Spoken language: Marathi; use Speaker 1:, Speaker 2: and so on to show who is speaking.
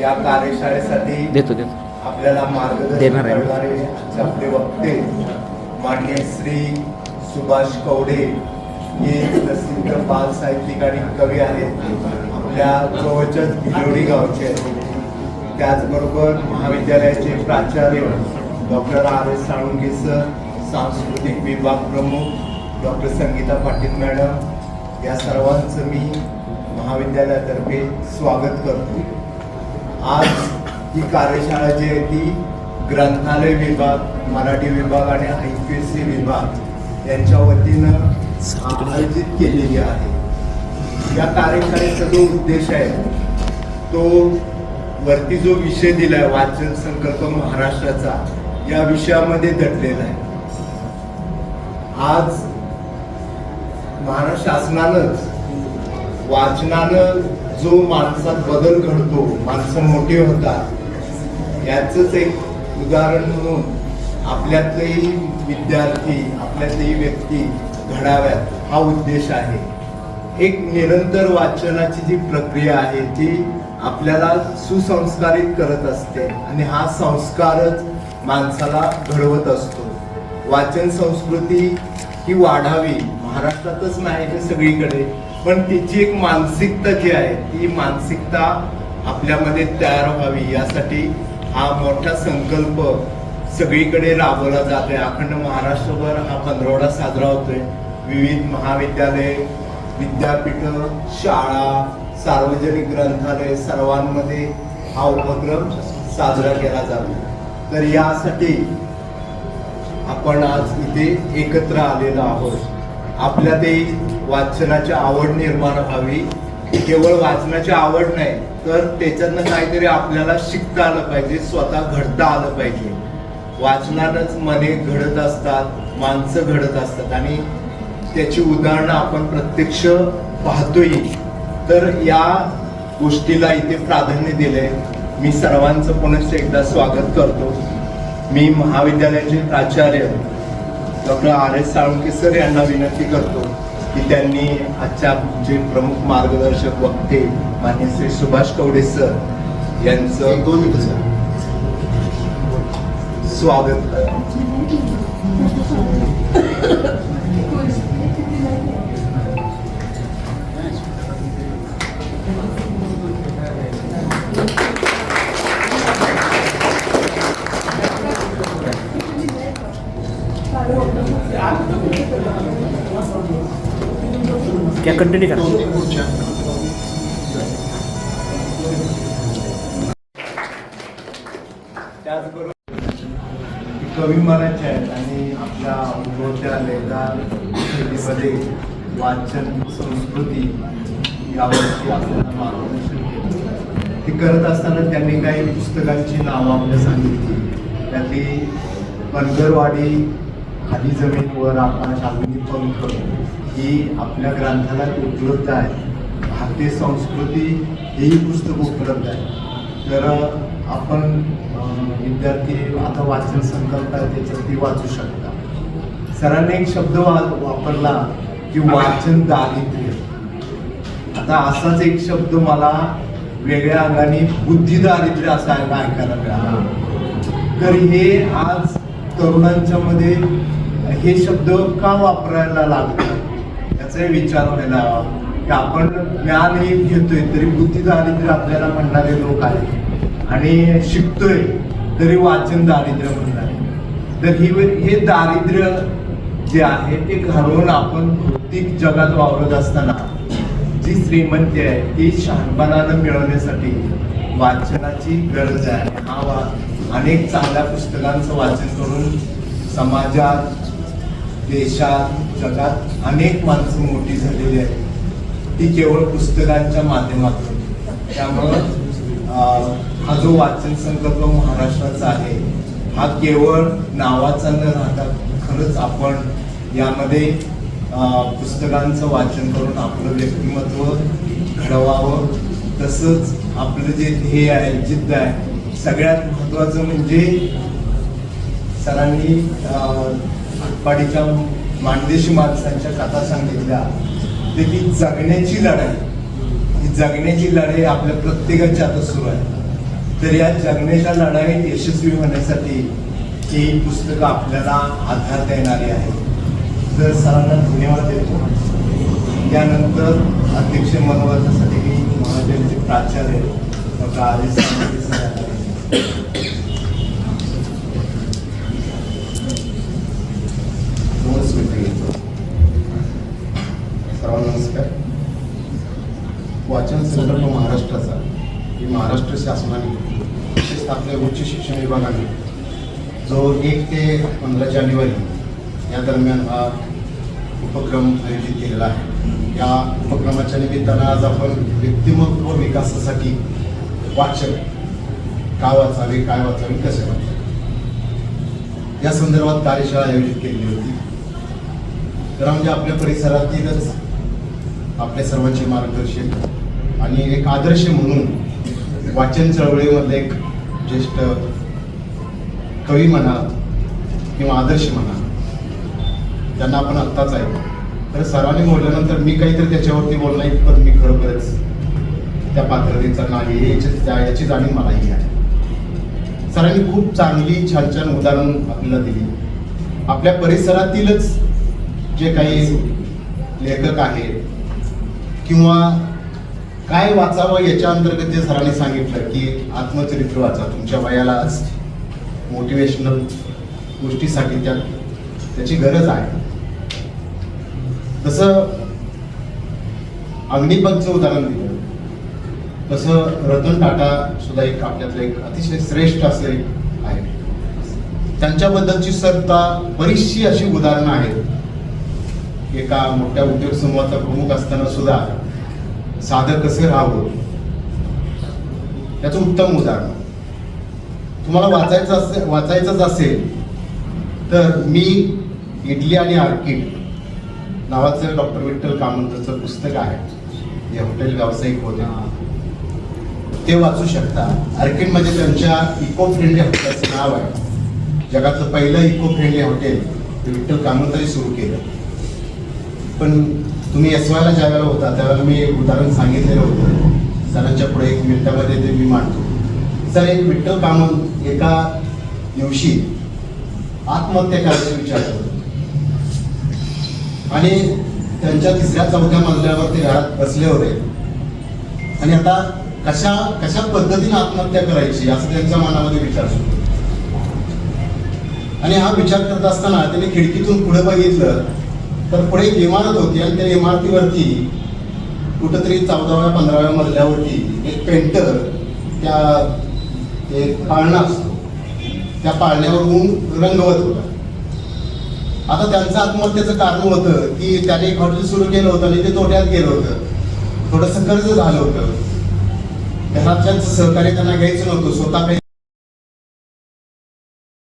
Speaker 1: या कार्यशाळेसाठी
Speaker 2: देतो देतो.
Speaker 1: आपल्याला मार्गदर्शन. करणारे आपले वक्ते मान्य श्री सुभाष कवडे हे प्रसिद्ध बाल साहित्यिक आणि कवी आहेत. आपल्या जवळच्याच भिलोडी गावचे आहेत. त्याचबरोबर महाविद्यालयाचे प्राचार्य doctor R S Salunke sir सांस्कृतिक विभाग प्रमुख डॉक्टर संगीता पाटील मॅडम या सर्वांचं मी महाविद्यालयातर्फे स्वागत करतो. आज ही कार्यशाळा जी आहे ती ग्रंथालय विभाग मराठी विभाग आणि आय पी एस सी विभाग यांच्या वतीनं आयोजित केलेली आहे. या कार्यशाळेचा जो उद्देश आहे तो वरती जो विषय दिलाय वाचन संकल्प महाराष्ट्राचा या विषयामध्ये दडलेला आहे. आज महाराष्ट्र शासनानंच वाचनानं जो माणसात बदल घडतो माणसं मोठी होतात याचंच एक उदाहरण म्हणून आपल्यातलेही विद्यार्थी आपल्यातलेही व्यक्ती घडाव्यात हा उद्देश आहे. एक निरंतर वाचनाची जी प्रक्रिया आहे ती आपल्याला सुसंस्कारित करत असते आणि हा संस्कारच माणसाला घडवत असतो. वाचन संस्कृती ही वाढावी महाराष्ट्रातच नाही तर सगळीकडे. पण तिची एक मानसिकता जी आहे ती मानसिकता आपल्यामध्ये तयार व्हावी. यासाठी हा मोठा संकल्प सगळीकडे राबवला जातोय. अखंड महाराष्ट्रभर हा पंधरवडा साजरा होतोय. विविध महाविद्यालय विद्यापीठ शाळा सार्वजनिक ग्रंथालय सर्वांमध्ये हा उपक्रम साजरा केला जातो. तर यासाठी आपण आज इथे एकत्र आलेलो आहोत. आपल्या ते वाचनाची आवड निर्माण व्हावी. केवळ वाचनाची आवड नाही तर त्याच्यातनं काहीतरी आपल्याला शिकता आलं पाहिजे स्वतः घडता आलं पाहिजे. वाचनानंच मने घडत असतात माणसं घडत असतात. आणि त्याची उदाहरणं आपण प्रत्यक्ष पाहतोय तर या गोष्टीला इथे प्राधान्य दिलंय. मी सर्वांचं पुनश्च एकदा स्वागत करतो. मी महाविद्यालयाचे प्राचार्य doctor R S Salunke sir यांना विनंती करतो की त्यांनी आजच्या आमचे प्रमुख मार्गदर्शक वक्ते मान्य श्री सुभाष कवडे सर यांचं
Speaker 3: दोन मिनिटं सर.
Speaker 1: स्वागत
Speaker 2: क्या कंटिन्यू करा।
Speaker 1: कवी मनाचे आहेत आणि आपल्या अनुभवच्या लेखदार शैलीमध्ये वाचन संस्कृती यावरती आपल्याला मार्गदर्शन केलं. ते करत असताना त्यांनी काही पुस्तकांची नावं आपल्या सांगितली. त्यातली बनगरवाडी खाली जमीनवर आकाश अग्नी पंख ही आपल्या ग्रंथालयात उपलब्ध आहे. भारतीय संस्कृती हेही पुस्तक उपलब्ध आहे. तर आपण विद्यार्थी आता वाचन संकल्प आहे त्याच्यावरती वाचू शकता. सरांनी एक शब्द वा- वापरला की वाचन दारिद्र्य. आता असाच एक शब्द मला वेगळ्या अंगाने बुद्धी दारिद्र्य असा ऐकायला मिळाला. तर हे आज तरुणांच्या मध्ये हे शब्द का वापरायला लागतात? याचा विचार व्हायला हवा की आपण ज्ञान हे घेतोय तरी बुद्धी दारिद्र्य आपल्याला म्हणणारे लोक आहेत. आणि शिकतोय तरी वाचन दारिद्र्य म्हणणारे. तर ही हे दारिद्र्य जे आहे ते घालवून आपण भौतिक जगात वावरत असताना जी श्रीमंती आहे ती शहाणपणानं मिळवण्यासाठी वाचनाची गरज आहे. हा वा अनेक चांगल्या पुस्तकांचं वाचन करून समाजात देशात जगात अनेक माणसं मोठी झालेली आहेत. ती केवळ पुस्तकांच्या माध्यमातून. त्यामुळं हा जो वाचन संकल्प महाराष्ट्राचा आहे हा केवळ नावाचा न राहता खरंच आपण यामध्ये पुस्तकांचं वाचन करून आपलं व्यक्तिमत्व घडवावं. तसंच आपलं जे ध्येय आहे जिद्द आहे सगळ्यात महत्त्वाचं म्हणजे सरांनी अं, आटपाडीच्या माणदेशी माणसांच्या कथा सांगितल्या. ते ती जगण्याची लढाई. ही जगण्याची लढाई आपल्या प्रत्येकाच्या आता सुरू आहे. तर या जगण्याच्या लढाईत यशस्वी होण्यासाठी ही पुस्तकं आपल्याला आधार देणारी आहेत. तर सरांना धन्यवाद देतो. त्यानंतर अध्यक्ष मनोगतासाठी मी महाविद्यालयाचे प्राचार्य डॉक्टर आर एस
Speaker 3: वाचन संकल्प महाराष्ट्राचा की महाराष्ट्र शासनाने विशेषतः आपल्या उच्च शिक्षण विभागाने जो एक ते पंधरा जानेवारी या दरम्यान हा उपक्रम आयोजित केलेला आहे. या उपक्रमाच्या निमित्तानं आज आपण व्यक्तिमत्व विकासासाठी वाचन का वाचावे काय वाचावे कसे वाचावे? या संदर्भात कार्यशाळा आयोजित केलेली होती. तर म्हणजे आपल्या परिसरातीलच आपल्या सर्वांचे मार्गदर्शन आणि एक आदर्श म्हणून वाचन चळवळीमधले एक ज्येष्ठ कवी म्हणा किंवा आदर्श म्हणा त्यांना आपण आत्ताच आहे. तर सरांनी बोलल्यानंतर मी काहीतरी त्याच्यावरती बोलणार इतपत मी खरोखरच त्या पात्रतेचा नाही याची याची जाणीव मलाही आहे सरांनी खूप चांगली छान छान उदाहरण आपल्याला दिली. आपल्या परिसरातीलच जे काही लेखक आहेत किंवा काय वाचावं याच्या अंतर्गत जे सरांनी सांगितलं की आत्मचरित्र वाचा तुमच्या वयाला आज मोटिवेशनल गोष्टीसाठी त्या त्याची गरज आहे. तसं अग्निपथचं उदाहरण दिलं. तसं रतन टाटा सुद्धा एक आपल्यातलं एक अतिशय श्रेष्ठ असे आहे. त्यांच्याबद्दलची सत्ता बरीचशी अशी उदाहरणं आहेत. एका मोठ्या उद्योग समूहाचा प्रमुख असताना सुद्धा साधं कसं राहावं? याचं उत्तम उदाहरण. तुम्हाला वाचायचं असेल वाचायचंच असेल तर मी इडली आणि आर्किड नावाचं डॉक्टर विठ्ठल कामंतचं पुस्तक आहे. जे हॉटेल व्यावसायिक होते ते वाचू शकता. आर्किड म्हणजे त्यांच्या इको फ्रेंडली हॉटेलचं नाव आहे. जगातलं पहिलं इको फ्रेंडली हॉटेल ते विठ्ठल कामंतरी सुरू केलं. पण तुम्ही एस वायला ज्या वेळेला होता त्यावेळेला मी एक उदाहरण सांगितलेलं होतं. सरांच्या पुढे एक मिनिटामध्ये ते मी मांडतो. सर एक विठ्ठल कामत एका दिवशी आत्महत्या करायचा विचार करतो. आणि त्यांच्या तिसऱ्या चौथ्या मजल्यावर ते घरात बसले होते. आणि आता कशा कशा पद्धतीने आत्महत्या करायची असं त्यांच्या मनामध्ये विचार सुरू आणि हा विचार करत असताना त्यांनी खिडकीतून पुढे बघितलं तर पुढे एक इमारत होती आणि त्या इमारतीवरती कुठंतरी चौदाव्या पंधराव्या मजल्यावरती एक पेंटर त्या एक पाळणा असतो. त्या पाळण्यावर ऊन रंगवत होता. आता त्यांचं आत्महत्येचं कारण होतं की त्याने एक हॉटेल सुरू केलं होतं आणि ते तोट्यात गेलं होतं. थोडंसं कर्ज झालं होतं. घरातल्यांचं सहकार्य त्यांना घ्यायचं नव्हतं. स्वतः काही